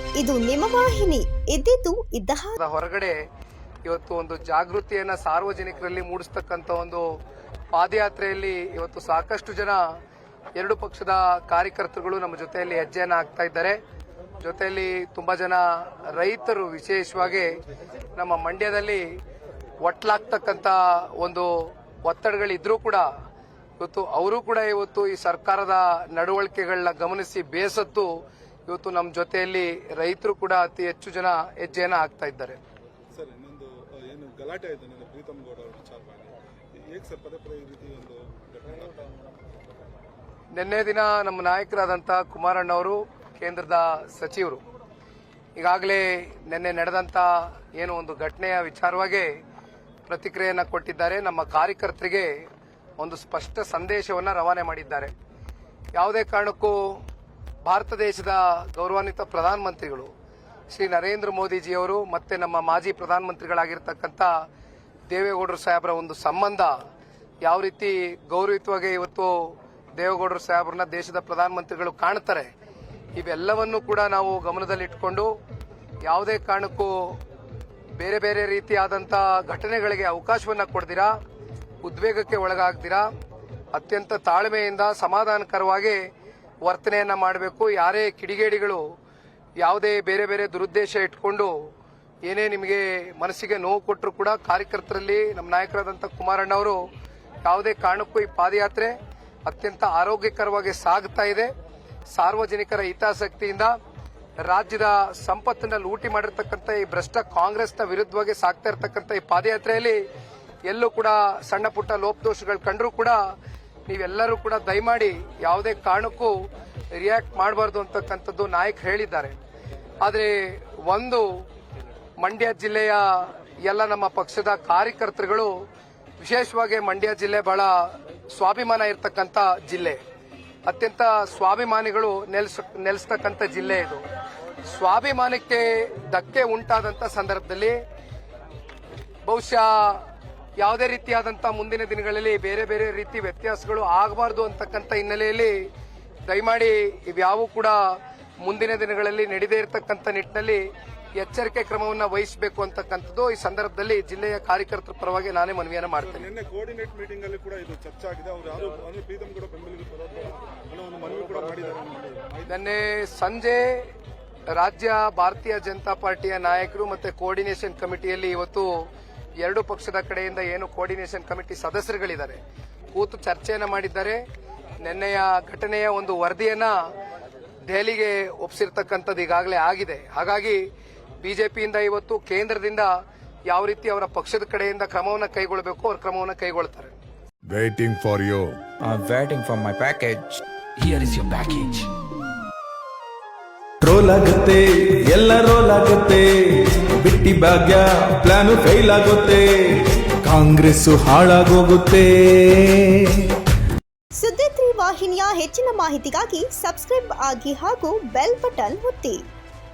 ನಿಮ್ಮ ವಾಹಿನಿ. ಇದ್ದಿದ್ದು ಇದ್ದ ಹೊರಗಡೆ ಇವತ್ತು ಒಂದು ಜಾಗೃತಿಯನ್ನ ಸಾರ್ವಜನಿಕರಲ್ಲಿ ಮೂಡಿಸ್ತಕ್ಕಂಥ ಒಂದು ಪಾದಯಾತ್ರೆಯಲ್ಲಿ ಇವತ್ತು ಸಾಕಷ್ಟು ಜನ ಎರಡು ಪಕ್ಷದ ಕಾರ್ಯಕರ್ತರುಗಳು ನಮ್ಮ ಜೊತೆಯಲ್ಲಿ ಹೆಜ್ಜೆಯನ್ನ ಹಾಕ್ತಾ ಇದ್ದಾರೆ. ಜೊತೆಯಲ್ಲಿ ತುಂಬಾ ಜನ ರೈತರು ವಿಶೇಷವಾಗಿ ನಮ್ಮ ಮಂಡ್ಯದಲ್ಲಿ ಒಟ್ಲಾಗ್ತಕ್ಕಂಥ ಒಂದು ಒತ್ತಡಗಳಿದ್ರೂ ಕೂಡ ಇವತ್ತು ಅವರು ಕೂಡ ಇವತ್ತು ಈ ಸರ್ಕಾರದ ನಡವಳಿಕೆಗಳನ್ನ ಗಮನಿಸಿ ಬೇಸತ್ತು ಇವತ್ತು ನಮ್ಮ ಜೊತೆಯಲ್ಲಿ ರೈತರು ಕೂಡ ಅತಿ ಹೆಚ್ಚು ಜನ ಹೆಜ್ಜೆಯನ್ನ ಹಾಕ್ತಾ ಇದ್ದಾರೆ. ಸರ್ ಇನ್ನೊಂದು ಏನು ಗಲಾಟೆ ಆಯಿತು ನಿನ್ನೆ ಪ್ರೀತಮ್ ಗೌಡ ಅವರ ವಿಚಾರವಾಗಿ. ಹೇಗೆ ಸರ್ ಪದೇ ಪದೇ ಈ ರೀತಿ ಒಂದು ಘಟನೆ ನಿನ್ನೆ ದಿನ ನಮ್ಮ ನಾಯಕರಾದಂಥ ಕುಮಾರಣ್ಣವರು ಕೇಂದ್ರದ ಸಚಿವರು. ಈಗಾಗಲೇ ನಿನ್ನೆ ನಡೆದಂಥ ಏನು ಒಂದು ಘಟನೆಯ ವಿಚಾರವಾಗಿ ಪ್ರತಿಕ್ರಿಯೆಯನ್ನು ಕೊಟ್ಟಿದ್ದಾರೆ. ನಮ್ಮ ಕಾರ್ಯಕರ್ತರಿಗೆ ಒಂದು ಸ್ಪಷ್ಟ ಸಂದೇಶವನ್ನು ರವಾನೆ ಮಾಡಿದ್ದಾರೆ. ಯಾವುದೇ ಕಾರಣಕ್ಕೂ ಭಾರತ ದೇಶದ ಗೌರವಾನ್ವಿತ ಪ್ರಧಾನಮಂತ್ರಿಗಳು ಶ್ರೀ ನರೇಂದ್ರ ಮೋದಿಜಿಯವರು ಮತ್ತೆ ನಮ್ಮ ಮಾಜಿ ಪ್ರಧಾನಮಂತ್ರಿಗಳಾಗಿರ್ತಕ್ಕಂಥ ದೇವೇಗೌಡರು ಸಾಹೇಬರ ಒಂದು ಸಂಬಂಧ ಯಾವ ರೀತಿ ಗೌರವಿತವಾಗಿ ಇವತ್ತು ದೇವೇಗೌಡರು ಸಾಹೇಬ್ರನ್ನ ದೇಶದ ಪ್ರಧಾನಮಂತ್ರಿಗಳು ಕಾಣ್ತಾರೆ, ಇವೆಲ್ಲವನ್ನು ಕೂಡ ನಾವು ಗಮನದಲ್ಲಿಟ್ಟುಕೊಂಡು ಯಾವುದೇ ಕಾರಣಕ್ಕೂ ಬೇರೆ ಬೇರೆ ರೀತಿಯಾದಂಥ ಘಟನೆಗಳಿಗೆ ಅವಕಾಶವನ್ನು ಕೊಡ್ದಿರಾ, ಉದ್ವೇಗಕ್ಕೆ ಒಳಗಾಗ್ದಿರಾ, ಅತ್ಯಂತ ತಾಳ್ಮೆಯಿಂದ ಸಮಾಧಾನಕರವಾಗಿ ವರ್ತನೆಯನ್ನ ಮಾಡಬೇಕು. ಯಾರೇ ಕಿಡಿಗೇಡಿಗಳು ಯಾವುದೇ ಬೇರೆ ಬೇರೆ ದುರುದ್ದೇಶ ಇಟ್ಕೊಂಡು ಏನೇ ನಿಮಗೆ ಮನಸ್ಸಿಗೆ ನೋವು ಕೊಟ್ಟರು ಕೂಡ ಕಾರ್ಯಕರ್ತರಲ್ಲಿ ನಮ್ಮ ನಾಯಕರಾದಂಥ ಕುಮಾರಣ್ಣ ಅವರು ಯಾವುದೇ ಕಾರಣಕ್ಕೂ ಈ ಪಾದಯಾತ್ರೆ ಅತ್ಯಂತ ಆರೋಗ್ಯಕರವಾಗಿ ಸಾಗ್ತಾ ಇದೆ. ಸಾರ್ವಜನಿಕರ ಹಿತಾಸಕ್ತಿಯಿಂದ ರಾಜ್ಯದ ಸಂಪತ್ತನ್ನ ಲೂಟಿ ಮಾಡಿರ್ತಕ್ಕಂಥ ಈ ಭ್ರಷ್ಟ ಕಾಂಗ್ರೆಸ್ನ ವಿರುದ್ಧವಾಗಿ ಸಾಗ್ತಾ ಇರತಕ್ಕಂಥ ಈ ಪಾದಯಾತ್ರೆಯಲ್ಲಿ ಎಲ್ಲೂ ಕೂಡ ಸಣ್ಣ ಪುಟ್ಟ ಲೋಪದೋಷಗಳು ಕಂಡರೂ ಕೂಡ ನೀವೆಲ್ಲರೂ ಕೂಡ ದಯಮಾಡಿ ಯಾವುದೇ ಕಾರಣಕ್ಕೂ ರಿಯಾಕ್ಟ್ ಮಾಡಬಾರ್ದು ಅಂತಕ್ಕಂಥದ್ದು ನಾಯಕ್ ಹೇಳಿದ್ದಾರೆ. ಆದರೆ ಒಂದು, ಮಂಡ್ಯ ಜಿಲ್ಲೆಯ ಎಲ್ಲ ನಮ್ಮ ಪಕ್ಷದ ಕಾರ್ಯಕರ್ತರುಗಳು ವಿಶೇಷವಾಗಿ ಮಂಡ್ಯ ಜಿಲ್ಲೆ ಬಹಳ ಸ್ವಾಭಿಮಾನ ಇರತಕ್ಕಂಥ ಜಿಲ್ಲೆ. ಅತ್ಯಂತ ಸ್ವಾಭಿಮಾನಿಗಳು ನೆಲೆಸ, ನೆಲೆಸ್ತಕ್ಕಂಥ ಜಿಲ್ಲೆ ಇದು. ಸ್ವಾಭಿಮಾನಕ್ಕೆ ಧಕ್ಕೆ ಉಂಟಾದಂಥ ಸಂದರ್ಭದಲ್ಲಿ ಬಹುಶಃ ಯಾವುದೇ ರೀತಿಯಾದಂಥ ಮುಂದಿನ ದಿನಗಳಲ್ಲಿ ಬೇರೆ ಬೇರೆ ರೀತಿ ವ್ಯತ್ಯಾಸಗಳು ಆಗಬಾರ್ದು ಅಂತಕ್ಕಂಥ ಹಿನ್ನೆಲೆಯಲ್ಲಿ ದಯಮಾಡಿ ಇವ್ಯಾವು ಕೂಡ ಮುಂದಿನ ದಿನಗಳಲ್ಲಿ ನಡೆದೇ ಇರತಕ್ಕಂಥ ನಿಟ್ಟಿನಲ್ಲಿ ಎಚ್ಚರಿಕೆ ಕ್ರಮವನ್ನು ವಹಿಸಬೇಕು ಅಂತಕ್ಕಂಥದ್ದು. ಈ ಸಂದರ್ಭದಲ್ಲಿ ಜಿಲ್ಲೆಯ ಕಾರ್ಯಕರ್ತರ ಪರವಾಗಿ ನಾನೇ ಮನವಿಯನ್ನು ಮಾಡ್ತೇನೆ. ನಿನ್ನೆ ಕೋಆರ್ಡಿನೇಟ್ ಮೀಟಿಂಗ್ ಅಲ್ಲಿ ಕೂಡ ಇದು ಚರ್ಚೆ ಆಗಿದೆ. ಅವ್ರು ಯಾರು ಪ್ರೀತಮ್ ಗೌಡ ಬೆಂಬಲಿಗೆ ಬರೋದು ಅನ್ನೋ ಮನವಿ ಕೂಡ ಮಾಡಿದ್ದಾರೆ. ಅನ್ನೋ ನಿನ್ನೆ ಸಂಜೆ ರಾಜ್ಯ ಭಾರತೀಯ ಜನತಾ ಪಾರ್ಟಿಯ ನಾಯಕರು ಮತ್ತೆ ಕೋಆರ್ಡಿನೇಷನ್ ಕಮಿಟಿಯಲ್ಲಿ ಇವತ್ತು ಎರಡು ಪಕ್ಷದ ಕಡೆಯಿಂದ ಏನು ಕೋಆರ್ಡಿನೇಷನ್ ಕಮಿಟಿ ಸದಸ್ಯರುಗಳಿದ್ದಾರೆ. ಕೂತು ಚರ್ಚೆಯನ್ನು ಮಾಡಿದ್ದಾರೆ. ನಿನ್ನೆಯ ಘಟನೆಯ ಒಂದು ವರದಿಯನ್ನ ದೆಹಲಿಗೆ ಒಪ್ಪಿಸಿರ್ತಕ್ಕಂಥದ್ದು ಈಗಾಗಲೇ ಆಗಿದೆ. ಹಾಗಾಗಿ ಬಿಜೆಪಿಯಿಂದ ಇವತ್ತು ಕೇಂದ್ರದಿಂದ ಯಾವ ರೀತಿ ಅವರ ಪಕ್ಷದ ಕಡೆಯಿಂದ ಕ್ರಮವನ್ನು ಕೈಗೊಳ್ಳಬೇಕು ಅವ್ರ ಕ್ರಮವನ್ನು ಕೈಗೊಳ್ತಾರೆ. Waiting for you I'm waiting for my package. Here is your package. Roll ಆಗುತ್ತೆ ಎಲ್ಲ ರೋಲ್ ಆಗುತ್ತೆ ಬಿಟ್ಟಿ ಭಾಗ್ಯ ಪ್ಲಾನು ಫೈಲ್ ಆಗುತ್ತೆ. ಕಾಂಗ್ರೆಸ್ ಹಾಳಾಗೋಗುತ್ತೆ. ಸುದ್ದಿ ವಾಹಿನಿಯ ಹೆಚ್ಚಿನ ಮಾಹಿತಿಗಾಗಿ ಸಬ್ಸ್ಕ್ರೈಬ್ ಆಗಿ ಹಾಗೂ ಬೆಲ್ ಬಟನ್ ಒತ್ತಿ.